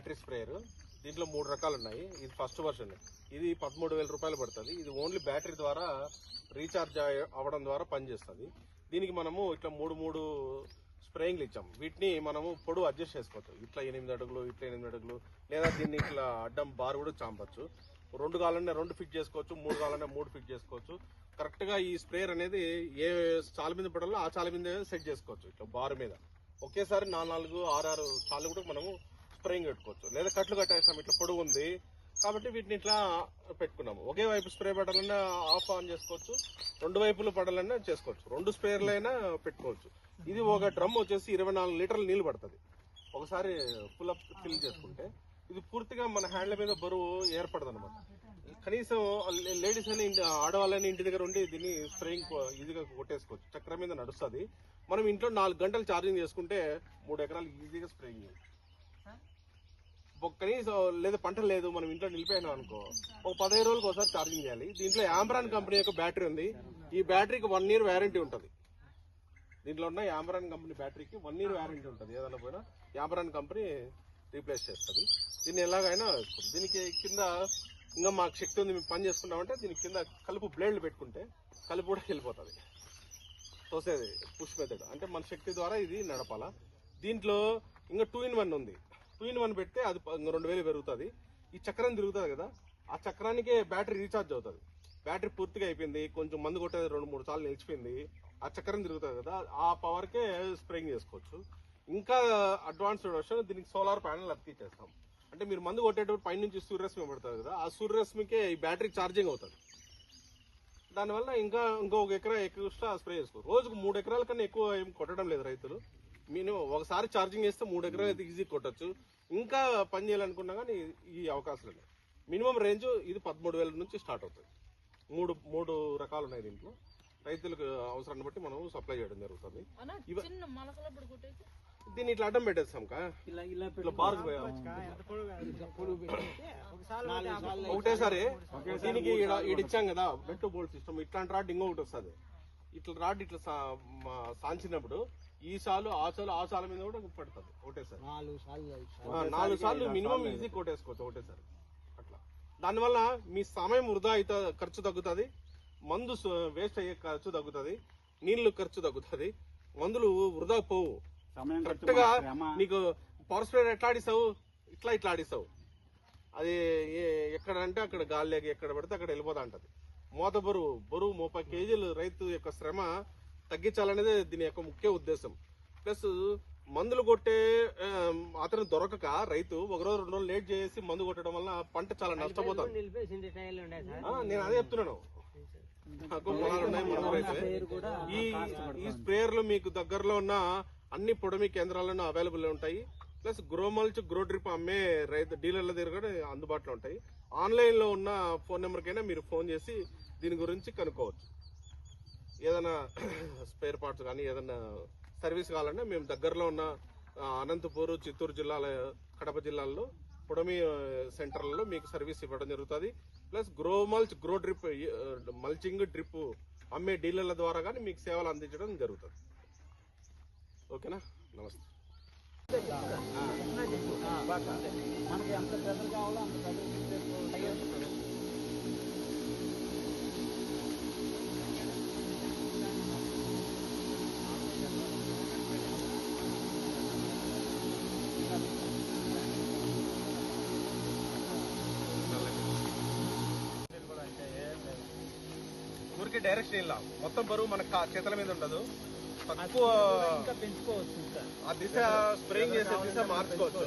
Battery sprayer. దీంట్లో మూడు రకాలు ఉన్నాయి ఇది ఫస్ట్ వర్షన్. ఇది పదమూడు వేల రూపాయలు పడుతుంది. ఇది ఓన్లీ బ్యాటరీ ద్వారా రీఛార్జ్ అవ్వడం ద్వారా పనిచేస్తుంది. దీనికి మనము ఇట్లా మూడు మూడు స్ప్రేయింగ్లు ఇచ్చాం. వీటిని మనము పొడవు అడ్జస్ట్ చేసుకోవచ్చు. ఇట్లా ఎనిమిది అడుగులు ఇట్లా ఎనిమిది అడుగులు లేదా దీన్ని ఇట్లా అడ్డం బార్ కూడా చాంపచ్చు. రెండు కావాలన్నా రెండు ఫిట్ చేసుకోవచ్చు మూడు కావాలన్నా మూడు ఫిట్ చేసుకోవచ్చు. కరెక్ట్గా ఈ స్ప్రేయర్ అనేది ఏ చాల మీద పడాలో ఆ చాల మీద సెట్ చేసుకోవచ్చు. ఇట్లా బార్ మీద. ఒకేసారి నాలుగు నాలుగు ఆరు ఆరు చాలు కూడా మనము స్ప్రేయింగ్ పెట్టుకోవచ్చు. లేదా కట్లు కట్టేసాం ఇట్లా పొడుగు ఉంది. కాబట్టి వీటిని ఇట్లా పెట్టుకున్నాము. ఒకే వైపు స్ప్రే పడాలన్నా ఆఫ్ ఆన్ చేసుకోవచ్చు. రెండు వైపులు పడాలన్నా చేసుకోవచ్చు. రెండు స్ప్రేయర్లు అయినా పెట్టుకోవచ్చు. ఇది ఒక డ్రమ్ వచ్చేసి ఇరవై నాలుగు లీటర్ల నీళ్ళు పడుతుంది. ఒకసారి ఫుల్ అప్ ఫిల్ చేసుకుంటే ఇది పూర్తిగా మన హ్యాండ్ల మీద బరువు ఏర్పడదు అనమాట కనీసం లేడీస్ అని ఇంటి- ఆడవాళ్ళని ఇంటి దగ్గర ఉండి దీన్ని స్ప్రేయింగ్ ఈజీగా కొట్టేసుకోవచ్చు. చక్రం మీద నడుస్తుంది. మనం ఇంట్లో నాలుగు గంటలు ఛార్జింగ్ చేసుకుంటే మూడు ఎకరాలు ఈజీగా స్ప్రేయింగ్ చేయొచ్చు. ఒక కనీసం లేదా పంట లేదు మనం ఇంట్లో నిలిపోయినాం అనుకో ఒక పదహైదు రోజులకు ఒకసారి ఛార్జింగ్ చేయాలి. దీంట్లో యాంబ్రాన్ కంపెనీ యొక్క బ్యాటరీ ఉంది. ఈ బ్యాటరీకి వన్ ఇయర్ వ్యారంటీ ఉంటుంది. దీంట్లో ఉన్న యాంబ్రాన్ కంపెనీ బ్యాటరీకి వన్ ఇయర్ వ్యారంటీ ఉంటుంది. ఏదైనా పోయినా యాంబ్రాన్ కంపెనీ రీప్లేస్ చేస్తుంది. దీన్ని ఎలాగైనా దీనికి కింద ఇంకా మాకు శక్తి ఉంది మేము పని చేసుకున్నామంటే దీనికి కింద కలుపు బ్లేడ్లు పెట్టుకుంటే కలుపు కూడా వెళ్ళిపోతుంది. తోసేది పుష్ మెథడ్ అంటే మన శక్తి ద్వారా ఇది నడపాలా. దీంట్లో ఇంకా టూ ఇన్ వన్ ఉంది. టూ ఇన్ వన్ పెడితే అది రెండు వేలు పెరుగుతుంది. ఈ చక్రం తిరుగుతుంది కదా ఆ చక్రానికే బ్యాటరీ రీఛార్జ్ అవుతుంది. బ్యాటరీ పూర్తిగా అయిపోయింది కొంచెం మందు కొట్టేది రెండు మూడు సార్లు నిలిచిపోయింది. ఆ చక్రం తిరుగుతుంది కదా ఆ పవర్కే స్ప్రేయింగ్ చేసుకోవచ్చు. ఇంకా అడ్వాన్స్డ్ వర్షన్ దీనికి సోలార్ ప్యానల్ అతికిచ్చేస్తాం. అంటే మీరు మందు కొట్టేటప్పుడు పైనుంచి సూర్యరశ్మి పడుతుంది కదా ఆ సూర్యరశ్మికే ఈ బ్యాటరీ ఛార్జింగ్ అవుతుంది. దానివల్ల ఇంకా ఇంకో ఒక ఎకరా ఎక్కువ స్ప్రే చేసుకో. రోజుకు మూడు ఎకరాల కన్నా ఎక్కువ ఏం కొట్టడం లేదు రైతులు. మినిమం ఒకసారి ఛార్జింగ్ చేస్తే మూడు ఎకరాలు అయితే ఈజీ కొట్టచ్చు. ఇంకా పని చేయాలనుకున్నా కానీ ఈ అవకాశాలు ఉన్నాయి. మినిమం రేంజ్ ఇది పదమూడు వేల నుంచి స్టార్ట్ అవుతుంది. మూడు మూడు రకాలు ఉన్నాయి దీంట్లో. రైతులకు అవసరాన్ని బట్టి మనం సప్లై చేయడం జరుగుతుంది. దీన్ని ఇట్లా అడ్డం పెట్టేస్తాం కా? ఇలా ఇలా ఇట్లా బార్ ఒకటేసారి దీనికి ఈడిచ్చాం కదా బెట్ బోల్ట్ సిస్టమ్ ఇట్లాంటి రాడ్ ఇంకొకటి వస్తుంది. ఇట్లా రాడ్ ఇట్లా సాంచినప్పుడు ఈ సాలు ఆ సాలు ఆ సాల మీద కూడా పడుతుంది ఒకటేసారి నాలుగు సార్లు ఐదు సార్లు. ఆ, నాలుగు సార్లు మినిమం ఈజీ కొట్టేసుకోవచ్చు ఒకటేసారి అట్లా. దానివల్ల మీ సమయం వృధా అయితే ఖర్చు తగ్గుతుంది. మందు వేస్ట్ అయ్యే ఖర్చు తగ్గుతుంది. నీళ్ళు ఖర్చు తగ్గుతుంది. మందులు వృధా పోవు. సమయం ఖర్చు కరెక్ట్గా. నీకు పవర్ స్ప్రేడ్ ఎట్లా ఆడిస్తావు? ఇట్లా ఇట్లా ఆడిస్తావు. అది ఏ- ఎక్కడ అంటే అక్కడ గాలిలోకి ఎక్కడ పడితే అక్కడ వెళ్ళిపోతా ఉంటది మోత బరువు బరువు ముప్పై కేజీలు రైతు యొక్క శ్రమ తగ్గించాలనేది దీని యొక్క ముఖ్య ఉద్దేశం. ప్లస్ మందులు కొట్టే అతను దొరకక రైతు ఒక రోజు రెండు రోజులు లేట్ చేసి మందు కొట్టడం వల్ల పంట చాలా ఆ, నేను అదే చెప్తున్నాను. ఈ ఈ స్ప్రేయర్లు మీకు దగ్గరలో ఉన్న అన్ని పొడమి కేంద్రాలను అవైలబుల్ ఉంటాయి. ప్లస్ గ్రోమల్చ్ గ్రో డ్రిప్ అమ్మే రైతు డీలర్ల దగ్గర కూడా అందుబాటులో ఉంటాయి. ఆన్లైన్లో ఉన్న ఫోన్ నెంబర్ కైనా మీరు ఫోన్ చేసి దీని గురించి కనుక్కోవచ్చు. ఏదైనా స్పేర్ పార్ట్స్ కానీ ఏదైనా సర్వీస్ కావాలన్నా మేము దగ్గరలో ఉన్న అనంతపూర్ చిత్తూరు జిల్లాల కడప జిల్లాల్లో పొడమి సెంటర్లలో మీకు సర్వీస్ ఇవ్వడం జరుగుతుంది plus Grow Mulch Grow Drip mulching drip అమ్మే డీలర్ల ద్వారా కానీ మీకు సేవలు అందించడం జరుగుతుంది ఓకేనా నమస్తే మనకి ఎంత పెద్దలు కావాలో అంత పెద్దలు ఊరికి డైరెక్షన్ ఇలా మొత్తం బరువు మన చేతుల మీద ఉండదు. తక్కువ ఆ దిశ స్ప్రేయింగ్ చేసే దిశ మార్చుకోవచ్చు.